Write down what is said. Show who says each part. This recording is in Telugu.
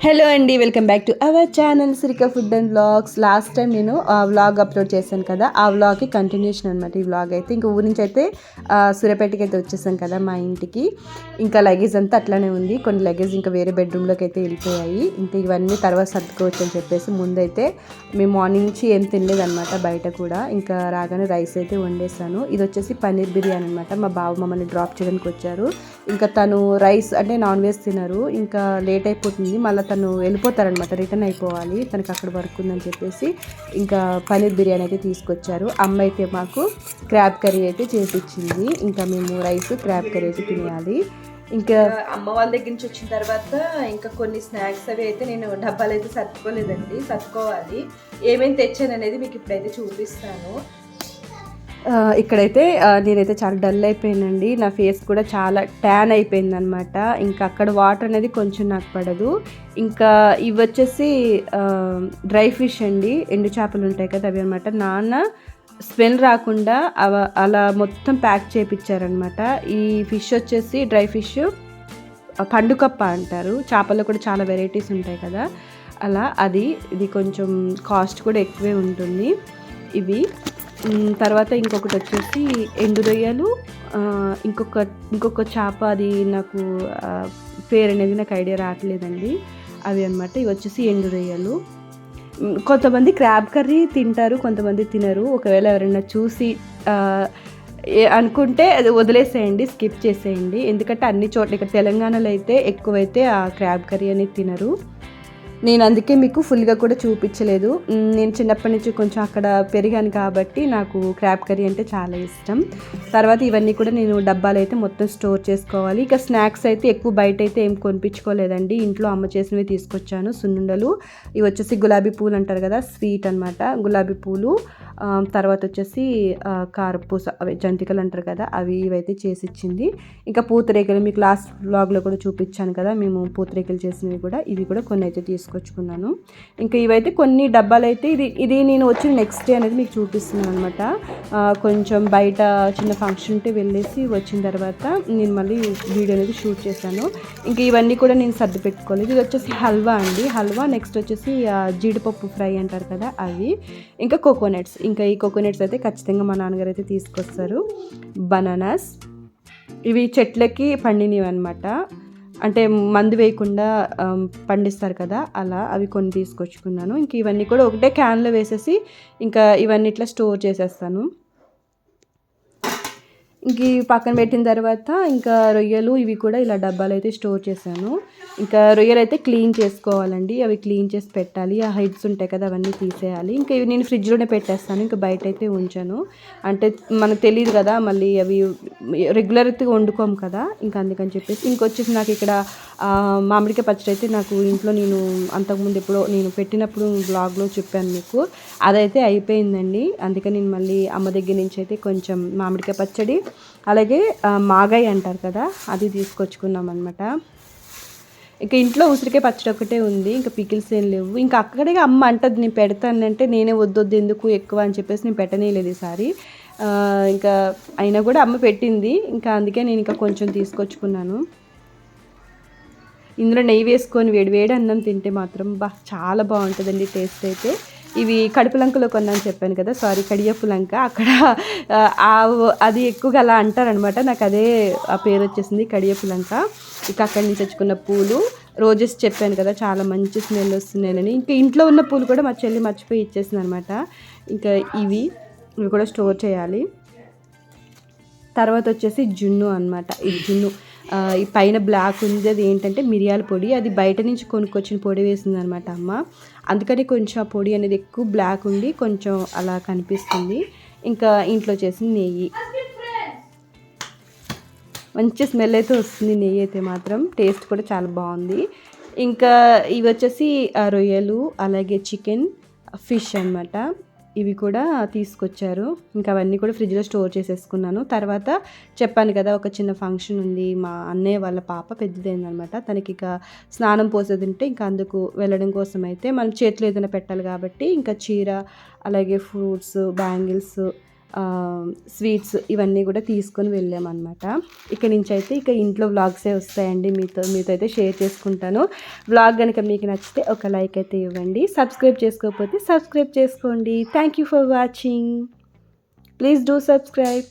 Speaker 1: హలో అండి welcome back to our channel సిరిక food and vlogs last time నేను ఆ వ్లాగ్ అప్లోడ్ చేశాను కదా ఆ వ్లాగ్కి కంటిన్యూషన్ అనమాట ఈ వ్లాగ్ అయితే. ఇంకా ఊరి నుంచి అయితే ఆ, సూర్యాపేటకి అయితే వచ్చేసాం కదా మా ఇంటికి. ఇంకా లగేజ్ అంతా అట్లానే ఉంది. కొన్ని లగేజ్ ఇంకా వేరే బెడ్రూమ్లోకి అయితే వెళ్ళిపోయాయి. ఇంకా ఇవన్నీ తర్వాత సర్దుకోవచ్చు అని చెప్పేసి ముందైతే మేము మార్నింగ్ నుంచి ఏం తినలేదన్నమాట బయట కూడా. ఇంకా రాగానే రైస్ అయితే వండేసాను. ఇది వచ్చేసి పన్నీర్ బిర్యానీ అనమాట మా బావ మమ్మల్ని డ్రాప్ చేయడానికి వచ్చారు. ఇంకా తను రైస్ అంటే నాన్ వెజ్ తినరు. ఇంకా లేట్ అయిపోతుంది. మళ్ళీ తను వెళ్ళిపోతారనమాట రిటర్న్ అయిపోవాలి తనకు అక్కడ వర్క్ ఉందని చెప్పేసి ఇంకా పన్నీర్ బిర్యానీ అయితే తీసుకొచ్చారు. అమ్మ అయితే మాకు క్రాబ్ కర్రీ అయితే చేసి ఇచ్చింది ఇంకా మేము రైస్ క్రాబ్ కర్రీ అయితే తినేయాలి. ఇంకా అమ్మ వాళ్ళ దగ్గర నుంచి వచ్చిన తర్వాత ఇంకా కొన్ని స్నాక్స్ అవి అయితే నేను డబ్బాలు అయితే సర్దుకోలేదండి సర్దుకోవాలి. ఏమేమి తెచ్చాను అనేది మీకు ఇప్పుడైతే చూపిస్తాను. ఇక్కడైతే నేనైతే చాలా డల్ అయిపోయానండి. నా ఫేస్ కూడా చాలా ట్యాన్ అయిపోయింది అనమాట ఇంకా అక్కడ వాటర్ అనేది కొంచెం నాకు పడదు. ఇంకా ఇవి వచ్చేసి డ్రై ఫిష్ అండి. ఎండు చేపలు ఉంటాయి కదా అవి అనమాట నాన్న స్మెల్ రాకుండా అవ అలా మొత్తం ప్యాక్ చేయించారనమాట ఈ ఫిష్ వచ్చేసి డ్రై ఫిష్ పండుకప్ప అంటారు. చేపల్లో కూడా చాలా వెరైటీస్ ఉంటాయి కదా. అలా అది ఇది కొంచెం కాస్ట్ కూడా ఎక్కువే ఉంటుంది. ఇవి తర్వాత ఇంకొకటి వచ్చేసి ఎండు రొయ్యలు ఇంకొక ఇంకొక చేప అది నాకు పేరు అనేది నాకు ఐడియా రావట్లేదండి. అవి అన్నమాట. ఇవి వచ్చేసి ఎండు రొయ్యలు కొంతమంది క్రాబ్ కర్రీ తింటారు కొంతమంది తినరు. ఒకవేళ ఎవరైనా చూసి అనుకుంటే అది వదిలేసేయండి స్కిప్ చేసేయండి. ఎందుకంటే అన్ని చోట్ల ఇక్కడ తెలంగాణలో అయితే ఎక్కువైతే ఆ క్రాబ్ కర్రీ అనేది తినరు. నేను అందుకే మీకు ఫుల్గా కూడా చూపించలేదు. నేను చిన్నప్పటి నుంచి కొంచెం అక్కడ పెరిగాను కాబట్టి నాకు క్రాప్ కర్రీ అంటే చాలా ఇష్టం. తర్వాత ఇవన్నీ కూడా నేను డబ్బాలు అయితే మొత్తం స్టోర్ చేసుకోవాలి. ఇక స్నాక్స్ అయితే ఎక్కువ బయట అయితే ఏం కొనిపించుకోలేదండి. ఇంట్లో అమ్మ చేసినవి తీసుకొచ్చాను. సున్నుండలు ఇవి వచ్చేసి గులాబీ పూలు అంటారు కదా స్వీట్ అనమాట గులాబీ పూలు తర్వాత వచ్చేసి కారపూస అవి జంతికలు అంటారు కదా అవి ఇవైతే చేసి ఇచ్చింది. ఇంకా పూతరేకలు మీకు లాస్ట్ బ్లాగ్లో కూడా చూపించాను కదా మేము పూతరేకలు చేసినవి కూడా ఇవి కూడా కొన్ని అయితే తీసుకొచ్చుకున్నాను. ఇంకా ఇవైతే కొన్ని డబ్బాలు అయితే ఇది ఇది నేను వచ్చిన నెక్స్ట్ డే అనేది మీకు చూపిస్తున్నాను అనమాట కొంచెం బయట చిన్న ఫంక్షన్ ఉంటే వెళ్ళేసి వచ్చిన తర్వాత నేను మళ్ళీ వీడియో అనేది షూట్ చేశాను. ఇంకా ఇవన్నీ కూడా నేను సర్ది పెట్టుకోలేదు. ఇది వచ్చేసి హల్వా అండి. హల్వా నెక్స్ట్ వచ్చేసి జీడిపప్పు ఫ్రై అంటారు కదా అవి. ఇంకా కోకోనట్స్ ఇంకా ఈ కోకోనట్స్ అయితే ఖచ్చితంగా మా నాన్నగారు అయితే తీసుకొస్తారు. బనానాస్ ఇవి చెట్లకి పండినవి అనమాట అంటే మందు వేయకుండా పండిస్తారు కదా అలా అవి కొన్ని తీసుకొచ్చుకున్నాను. ఇంక ఇవన్నీ కూడా ఒకటే క్యాన్లో వేసేసి ఇంకా ఇవన్నీ ఇట్లా స్టోర్ చేసేస్తాను. ఇంక పక్కన పెట్టిన తర్వాత ఇంకా రొయ్యలు ఇవి కూడా ఇలా డబ్బాలు అయితే స్టోర్ చేశాను. ఇంకా రొయ్యలు అయితే క్లీన్ చేసుకోవాలండి. అవి క్లీన్ చేసి పెట్టాలి. ఆ హెడ్స్ ఉంటాయి కదా అవన్నీ తీసేయాలి. ఇంకా ఇవి నేను ఫ్రిడ్జ్లోనే పెట్టేస్తాను. ఇంకా బయట అయితే ఉంచాను. అంటే మనకు తెలియదు కదా మళ్ళీ అవి రెగ్యులర్గా వండుకోము కదా. ఇంకా అందుకని చెప్పేసి ఇంకొచ్చేసి నాకు ఇక్కడ మామిడికాయ పచ్చడి అయితే నాకు ఇంట్లో నేను అంతకుముందు ఎప్పుడో నేను పెట్టినప్పుడు బ్లాగ్లో చెప్పాను మీకు. అదైతే అయిపోయిందండి. అందుకని నేను మళ్ళీ అమ్మ దగ్గర నుంచి అయితే కొంచెం మామిడికాయ పచ్చడి అలాగే మాగాయ్ అంటారు కదా అది తీసుకొచ్చుకున్నాం అనమాట ఇంకా ఇంట్లో ఉసిరికే పచ్చడి ఒకటే ఉంది ఇంకా పికిల్స్ ఏం లేవు. ఇంకా అక్కడే అమ్మ అంటది నేను పెడతానంటే నేనే వద్దొద్దు ఎందుకు ఎక్కువ? అని చెప్పేసి నేను పెట్టనేలేదు ఈసారి. ఇంకా అయినా కూడా అమ్మ పెట్టింది ఇంకా అందుకే నేను ఇంకా కొంచెం తీసుకొచ్చుకున్నాను. ఇందులో నెయ్యి వేసుకొని వేడి వేడి అన్నం తింటే మాత్రం బా చాలా బాగుంటుందండి టేస్ట్ అయితే. ఇవి కడుపులంకలో కొన్నాను చెప్పాను కదా సారీ కడియపు లంక. అక్కడ ఆ, అది ఎక్కువగా అలా అంటారనమాట. నాకు అదే ఆ పేరు వచ్చేసింది కడియపు లంక. ఇక అక్కడి నుంచి తెచ్చుకున్న పూలు రోజెస్ చెప్పాను కదా చాలా మంచి స్మెల్ వస్తున్నాయని. ఇంకా ఇంట్లో ఉన్న పూలు కూడా మా చెల్లి మర్చిపోయి ఇచ్చేసింది అనమాట ఇంకా ఇవి ఇవి కూడా స్టోర్ చేయాలి. తర్వాత వచ్చేసి జున్ను అనమాట ఈ జున్ను. ఈ పైన బ్లాక్ ఉంది. అది ఏంటంటే మిరియాల పొడి. అది బయట నుంచి కొనుక్కొచ్చిన పొడి వేసింది అనమాట అమ్మ. అందుకని కొంచెం ఆ పొడి అనేది ఎక్కువ బ్లాక్ ఉండి కొంచెం అలా కనిపిస్తుంది. ఇంకా ఇంట్లో చేసిన నెయ్యి. మంచి స్మెల్ అయితే వస్తుంది నెయ్యి అయితే మాత్రం. టేస్ట్ కూడా చాలా బాగుంది. ఇంకా ఇవి వచ్చేసి రొయ్యలు అలాగే చికెన్ ఫిష్ అన్నమాట. ఇవి కూడా తీసుకొచ్చారు. ఇంకా అవన్నీ కూడా ఫ్రిడ్జ్లో స్టోర్ చేసేసుకున్నాను. తర్వాత చెప్పాను కదా ఒక చిన్న ఫంక్షన్ ఉంది. మా అన్నయ్య వాళ్ళ పాప పెద్దదైందనమాట తనకి ఇక స్నానం పోసేది ఉంటే ఇంకా అందుకు వెళ్ళడం కోసం అయితే మనం చేతిలో ఏదైనా పెట్టాలి కాబట్టి ఇంకా చీర అలాగే ఫ్రూట్స్ బ్యాంగిల్స్ స్వీట్స్ ఇవన్నీ కూడా తీసుకొని వెళ్ళామన్నమాట. ఇక్కడ నుంచి అయితే ఇక ఇంట్లో వ్లాగ్సే వస్తాయండి మీతో మీతో అయితే షేర్ చేసుకుంటాను. వ్లాగ్ కనుక మీకు నచ్చితే ఒక లైక్ అయితే ఇవ్వండి. సబ్స్క్రైబ్ చేసుకోకపోతే సబ్స్క్రైబ్ చేసుకోండి. Thank you for watching please do subscribe